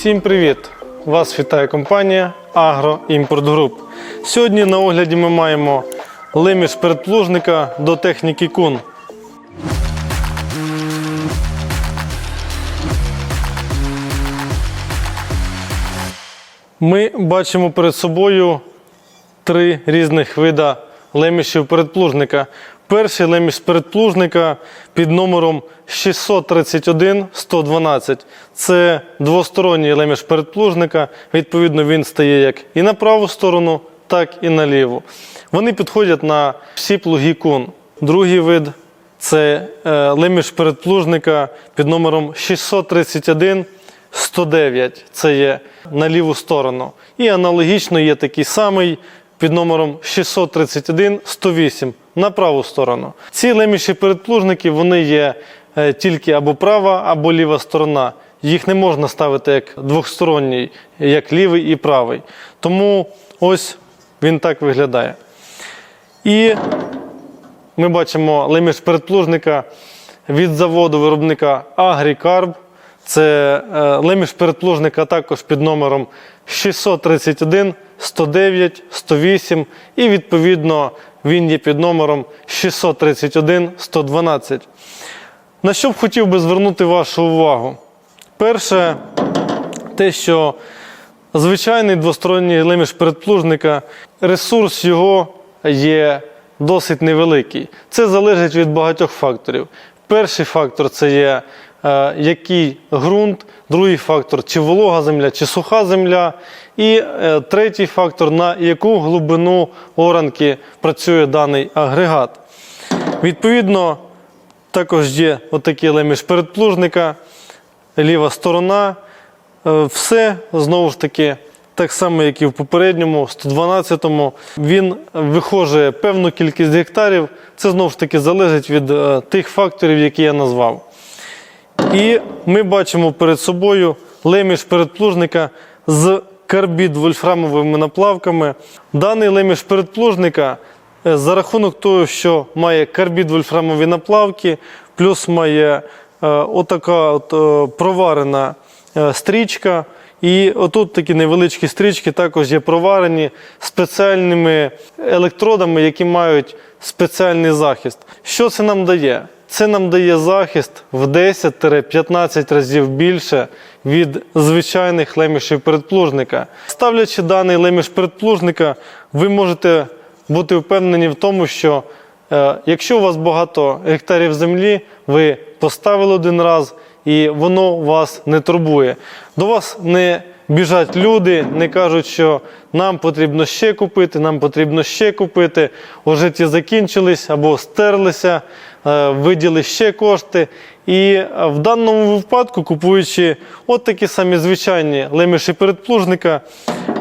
Всім привіт! Вас вітає компанія Агро Імпорт Груп. Сьогодні на огляді ми маємо лиміш передплужника до техніки Кун. Ми бачимо перед собою три різних вида лемішів передплужника. Перший леміш передплужника під номером 631-112. Це двосторонній леміш передплужника. Відповідно, він стає як і на праву сторону, так і на ліву. Вони підходять на всі плуги кун. Другий вид це е, леміш передплужника під номером 631 109 це є на ліву сторону. І аналогічно є такий самий під номером 631 108 на праву сторону. Ці леміші передплужники вони є е, тільки або права, або ліва сторона. Їх не можна ставити як двохсторонній, як лівий і правий. Тому ось він так виглядає. І ми бачимо леміш передплужника від заводу виробника Агрікарб. Це е, леміш передплужника також під номером 631, 109, 108 і відповідно він є під номером 631, 112. На що б хотів би звернути вашу увагу? Перше, те, що звичайний двосторонній леміш передплужника, ресурс його є досить невеликий. Це залежить від багатьох факторів. Перший фактор це є який ґрунт, другий фактор чи волога земля, чи суха земля. І е, третій фактор, на яку глибину оранки працює даний агрегат. Відповідно, також є отакий леміш передплужника, ліва сторона. Е, Все знову ж таки так само, як і в попередньому, 112-му. Він вихожує певну кількість гектарів. Це знову ж таки залежить від е, тих факторів, які я назвав. І ми бачимо перед собою леміш передплужника з карбід вольфрамовими наплавками. Даний леміш передплужника е, за рахунок того, що має карбід вольфрамові наплавки, плюс має е, отака от, е, проварена стрічка. І отут такі невеличкі стрічки також є проварені спеціальними електродами, які мають спеціальний захист. Що це нам дає? Це нам дає захист в 10-15 разів більше від звичайних лемішів передплужника. Ставлячи даний леміш передплужника, ви можете бути впевнені в тому, що е, якщо у вас багато гектарів землі, ви поставили один раз і воно вас не турбує. До вас не біжать люди, не кажуть, що нам потрібно ще купити, нам потрібно ще купити, уже ті закінчились або стерлися, е, виділи ще кошти. І в даному випадку, купуючи от такі самі звичайні леміші передплужника,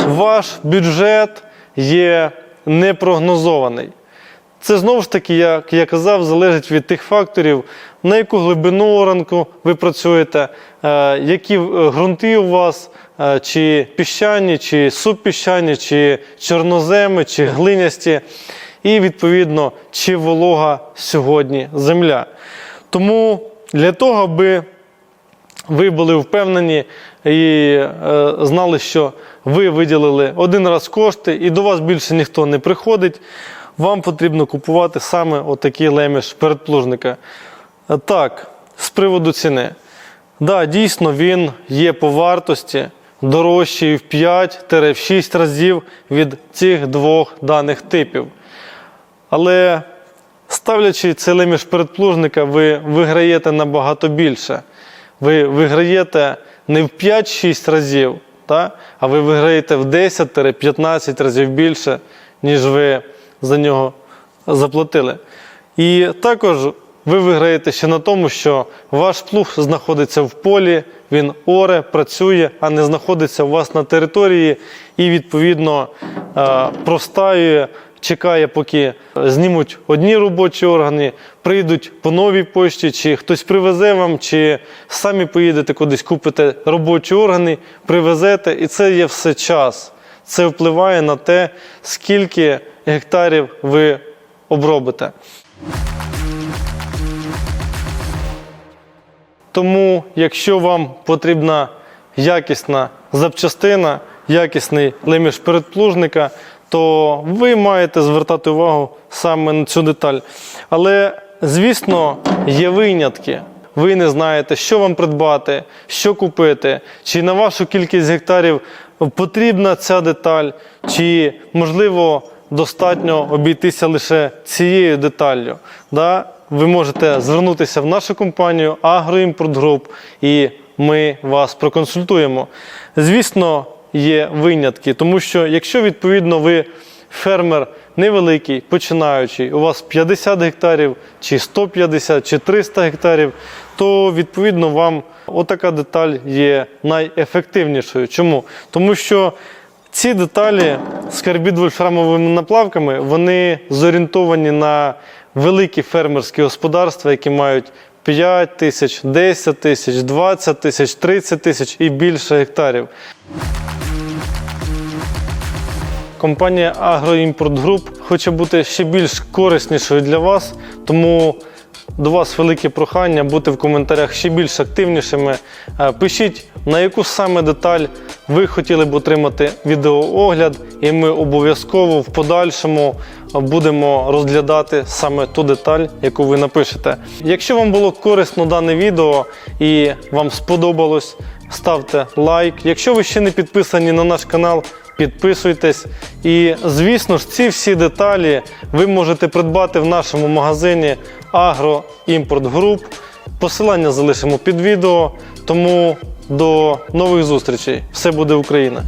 ваш бюджет є непрогнозований. Це знову ж таки, як я казав, залежить від тих факторів, на яку глибину оранку ви працюєте, е, які е, ґрунти у вас, е, чи піщані, чи субпіщані, чи чорноземи, чи глинясті, і відповідно, чи волога сьогодні земля. Тому для того, аби ви були впевнені і знали, що ви виділили один раз кошти, і до вас більше ніхто не приходить. Вам потрібно купувати саме отакий леміш передплужника. Е, Так, з приводу ціни. Да, дійсно, він є по вартості дорожчий в 5-6 разів від цих двох даних типів. Але ставлячи цей леміш передплужника, ви виграєте набагато більше. Ви виграєте не в 5-6 разів, та? а ви виграєте в 10-15 разів більше, ніж ви за нього заплатили. І також ви виграєте ще на тому, що ваш плуг знаходиться в полі, він оре, працює, а не знаходиться у вас на території і, відповідно, е, простаює, чекає, поки знімуть одні робочі органи, прийдуть по новій пошті, чи хтось привезе вам, чи самі поїдете кудись, купите робочі органи, привезете, і це є все час. Це впливає на те, скільки гектарів ви обробите. Тому, якщо вам потрібна якісна запчастина, якісний леміш передплужника, то ви маєте звертати увагу саме на цю деталь. Але, звісно, є винятки. Ви не знаєте, що вам придбати, що купити, чи на вашу кількість гектарів потрібна ця деталь, чи можливо достатньо обійтися лише цією деталлю. Да? Ви можете звернутися в нашу компанію Агроімпорт Груп і ми вас проконсультуємо. Звісно, є винятки, тому що якщо відповідно ви фермер невеликий, починаючий, у вас 50 гектарів, чи 150, чи 300 гектарів, то відповідно вам отака деталь є найефективнішою. Чому? Тому що ці деталі з карбід-вольфрамовими наплавками вони зорієнтовані на великі фермерські господарства, які мають 5 тисяч, 10 тисяч, 20 тисяч, 30 тисяч і більше гектарів. Компанія Агроімпорт Груп хоче бути ще більш кориснішою для вас, тому до вас велике прохання бути в коментарях ще більш активнішими. Е, Пишіть, на яку саме деталь ви хотіли б отримати відеоогляд, і ми обов'язково в подальшому будемо розглядати саме ту деталь, яку ви напишете. Якщо вам було корисно дане відео і вам сподобалось, ставте лайк. Якщо ви ще не підписані на наш канал, Підписуйтесь. І, звісно ж, ці всі деталі ви можете придбати в нашому магазині Agro Import Group. Посилання залишимо під відео. Тому до нових зустрічей. Все буде Україна!